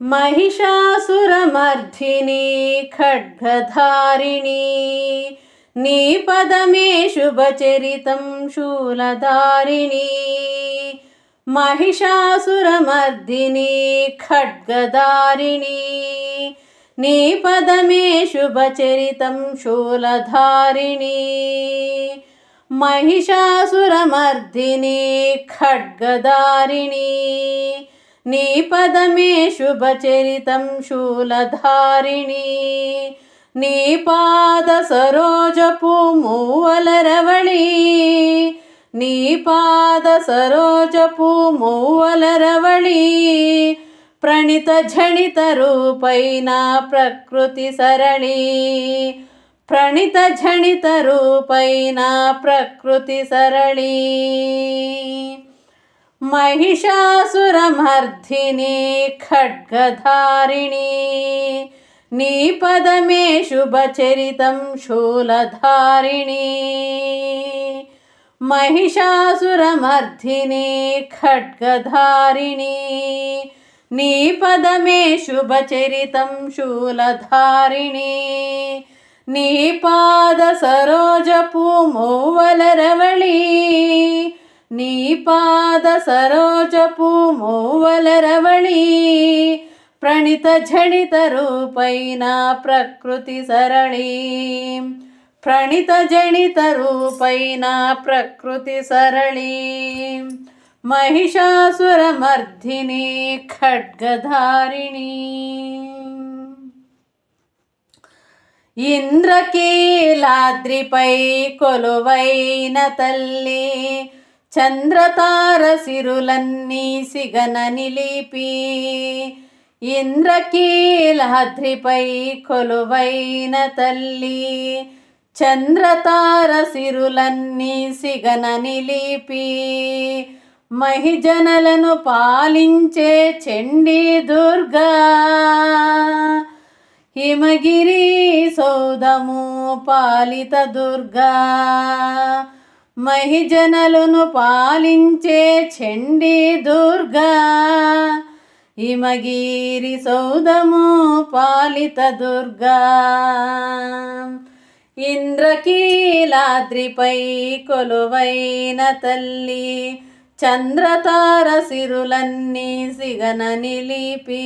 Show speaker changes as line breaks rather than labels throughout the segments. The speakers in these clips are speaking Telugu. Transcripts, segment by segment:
महिषासुरमर्धिनी खड्गधारिणी नीपदमे शुभचरितं शूलधारिणी महिषासुरमर्दिनी खड्गधारिणी नीपदमे शुभचरितं शूलधारिणी महिषासुरमर्दिनी खड्गधारिणी నీ పదమే శుభచరితం శూలధారిణి. నీ పాద సరోజపు మూవలరవళి నీ పాద సరోజపు మూవలరవళి ప్రణిత జనిత రూపైన ప్రకృతి సరణి. ప్రణిత జనిత రూపైన ప్రకృతి సరణి. महिषासुरमर्धिनी खड्गधारिणी नीपदमे शुभचरितं शूलधारिणी महिषासुरमर्धिनी खड्गधारिणी नीपदमे शुभचरितं शूलधारिणी నీ పాద సరోజపు మోవలరవణి ప్రణిత జనిత రూపైన ప్రకృతి సరళి ప్రణిత జనిత రూపైన ప్రకృతి సరళి మహిషాసురమర్ధిని ఖడ్గధారిణి. ఇంద్రకీలాద్రిపై కొలువైన తల్లి చంద్రతార సిరులన్నీ సిగన నిలిపి ఇంద్రకీలాద్రిపై కొలువైన తల్లి చంద్రతార సిరులన్నీ సిగననిలిపి మహిజనలను పాలించే చండీ దుర్గా హిమగిరి సౌదము పాలిత దుర్గా. మహిజనలను పాలించే చండీ దుర్గా. హిమగిరి సౌదము పాలిత దుర్గా. ఇంద్రకీలాద్రిపై కొలువైన తల్లి చంద్రతార సిరులన్నీ సిగన నిలిపి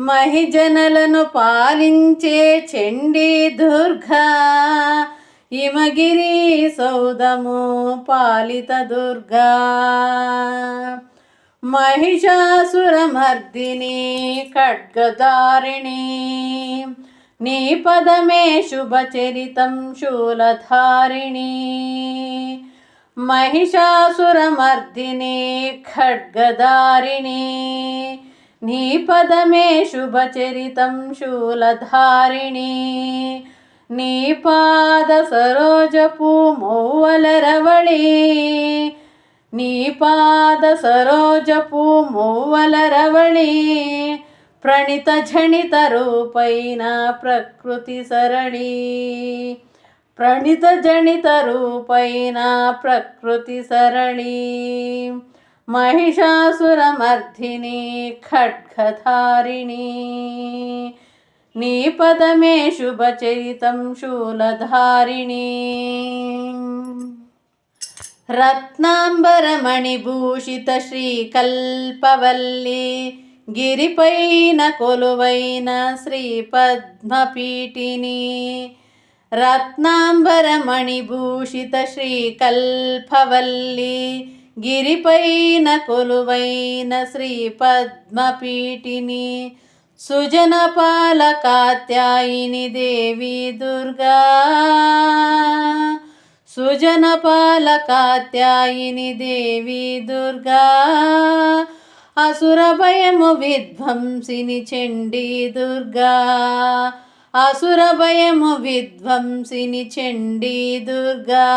మహిజనలను పాలించే చండీ దుర్గా. హిమగిరి సౌదము పాలిత దుర్గా महिषासुरमर्दिनी खड्गधारिणी नीपदमे शुभचरितं शूलधारिणी महिषासुरमर्दिनी खड्गधारिणी नीपदमे शुभचरितं शूलधारिणी ನೀ ಪಾದ ಸರೋಜಪು ಮೂವಲರವಳಿ ನೀ ಪಾದ ಸರೋಜಪು ಮೂವಲರವಳಿ ప్రణిత జణిత రూపైన ప్రకృతి సరణి. ప్రణిత జనిత రూపైన ప్రకృతి సరణి. మహిషాసురమర్ధిని ఖడ్గధారిణీ. నీ పదమే శుభచరితం శూలధారిణి రత్నాంబరమణిభూషిత శ్రీకల్పవల్లి గిరిపైన కొలువైన శ్రీ పద్మపీఠిని రత్నాంబరమణిభూషిత శ్రీకల్పవల్లి గిరిపైన కొలువైన శ్రీ పద్మపీఠిని సుజన పాలకాత్యాయిని దేవి దుర్గా. సుజన పాలకాత్యాయిని దేవి దుర్గా. అసుర భయము విధ్వంసిని చండీ దుర్గా. అసుర భయము విధ్వంసిని చండీ దుర్గా.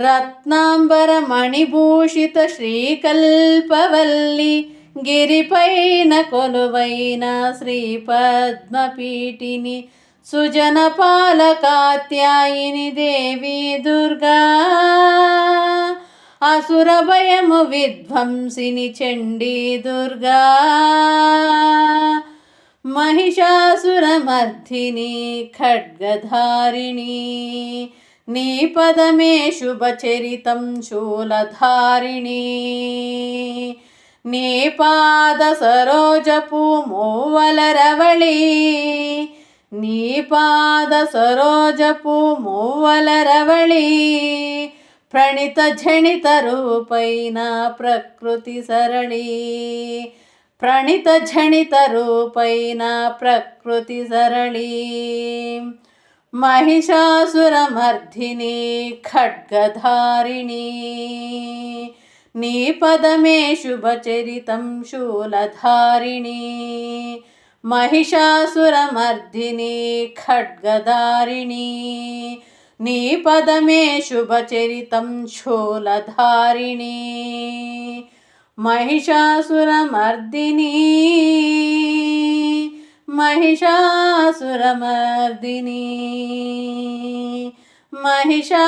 రత్నాంబర మణిభూషిత శ్రీకల్పవల్లి గిరిపైన కొలువైన శ్రీ పద్మపీఠిని సుజన పాలకాత్యాయిని దేవి దుర్గా. అసుర భయము విధ్వంసిని చండీ దుర్గా. మహిషాసురమర్ధిని ఖడ్గధారిణి. నీ పదమే శుభచరితం శూలధారిణీ. నీ పాద సరోజపు మూవలరవళి నీ పాద సరోజపు మూవలరవళి ప్రణిత ఝణిత రూపైన ప్రకృతి సరళి ప్రణిత ఝణిత రూపైన ప్రకృతి సరళి महिषासुरमर्धिनी खड्गधारिणी నీ పదమే శుభచరితం శూలధారిణి महिषासुरमर्धिनी खड्गधारिणी నీ పదమే శుభచరితం శూలధారిణి महिषासुरमर्दिनी महिषासुरमर्दिनी महिषासुरमर्दिनी